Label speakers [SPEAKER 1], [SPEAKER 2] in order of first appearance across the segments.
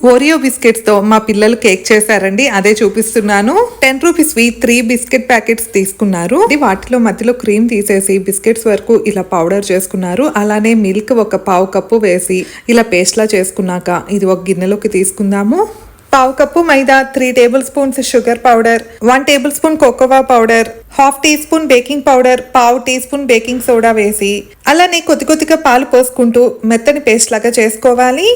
[SPEAKER 1] Oreo బిస్కెట్స్తో మా పిల్లలు cake చేశారండి. అదే చూపిస్తున్నాను. టెన్ రూపీస్ వి త్రీ బిస్కెట్ ప్యాకెట్స్ తీసుకున్నారు. ఇది వాటిలో మధ్యలో క్రీమ్ తీసేసి బిస్కెట్స్ వరకు ఇలా పౌడర్ చేసుకున్నారు. అలానే మిల్క్ ఒక పావు కప్పు వేసి ఇలా పేస్ట్లా చేసుకున్నాక ఇది ఒక గిన్నెలోకి తీసుకుందాము. పావు కప్పు మైదా three tablespoons sugar powder one tablespoon cocoa powder half teaspoon baking powder పావు టీ స్పూన్ బేకింగ్ సోడా వేసి అలానే కొద్ది కొద్దిగా పాలు పోసుకుంటూ మెత్తని పేస్ట్ లాగా చేసుకోవాలి.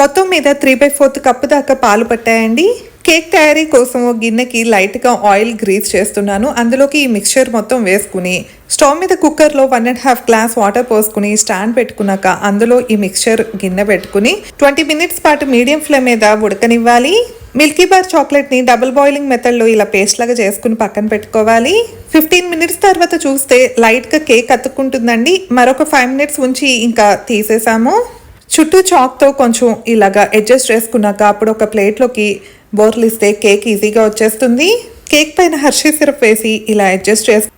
[SPEAKER 1] మొత్తం మీద త్రీ బై ఫోర్త్ కప్పు దాకా పాలు పట్టాయండి. కేక్ తయారీ కోసం ఒక గిన్నెకి లైట్గా ఆయిల్ గ్రీస్ చేస్తున్నాను. అందులోకి ఈ మిక్చర్ మొత్తం వేసుకుని స్టవ్ మీద కుక్కర్లో one and half glass water పోసుకుని స్టాండ్ పెట్టుకున్నాక అందులో ఈ మిక్చర్ గిన్నె పెట్టుకుని ట్వంటీ మినిట్స్ పాటు మీడియం ఫ్లేమ్ మీద ఉడకనివ్వాలి. మిల్కీ బార్ చాక్లెట్ని డబుల్ బాయిలింగ్ మెథడ్లో ఇలా పేస్ట్ లాగా చేసుకుని పక్కన పెట్టుకోవాలి. ఫిఫ్టీన్ మినిట్స్ తర్వాత చూస్తే లైట్గా కేక్ అతుక్కుంటుందండి. మరొక ఫైవ్ మినిట్స్ ఉంచి ఇంకా తీసేసాము. చుట్టూ చాక్తో కొంచెం ఇలాగా అడ్జస్ట్ చేసుకున్నాక అప్పుడు ఒక ప్లేట్లోకి బోర్లు ఇస్తే కేక్ ఈజీగా వచ్చేస్తుంది. కేక్ పైన హర్షీ సిరప్ వేసి ఇలా అడ్జస్ట్ చేసు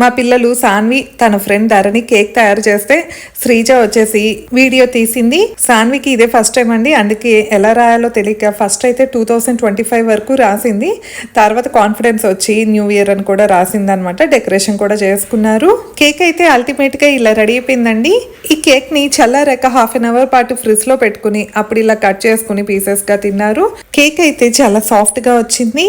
[SPEAKER 1] మా పిల్లలు సాన్వి తన ఫ్రెండ్ ధరణి కేక్ తయారు చేస్తే శ్రీజ వచ్చేసి వీడియో తీసింది. సాన్వికి ఇదే ఫస్ట్ టైం అండి. అందుకే ఎలా రాయాలో తెలియక ఫస్ట్ అయితే టూ థౌసండ్ ట్వంటీ ఫైవ్ వరకు రాసింది. తర్వాత కాన్ఫిడెన్స్ వచ్చి న్యూ ఇయర్ అని కూడా రాసింది అనమాట డెకరేషన్ కూడా చేసుకున్నారు. కేక్ అయితే అల్టిమేట్గా ఇలా రెడీ అయిపోయిందండి. ఈ కేక్ని చల్లారాక హాఫ్ అన్ అవర్ పాటు ఫ్రిడ్జ్లో పెట్టుకుని అప్పుడు ఇలా కట్ చేసుకుని పీసెస్గా తిన్నారు. కేక్ అయితే చాలా సాఫ్ట్గా వచ్చింది.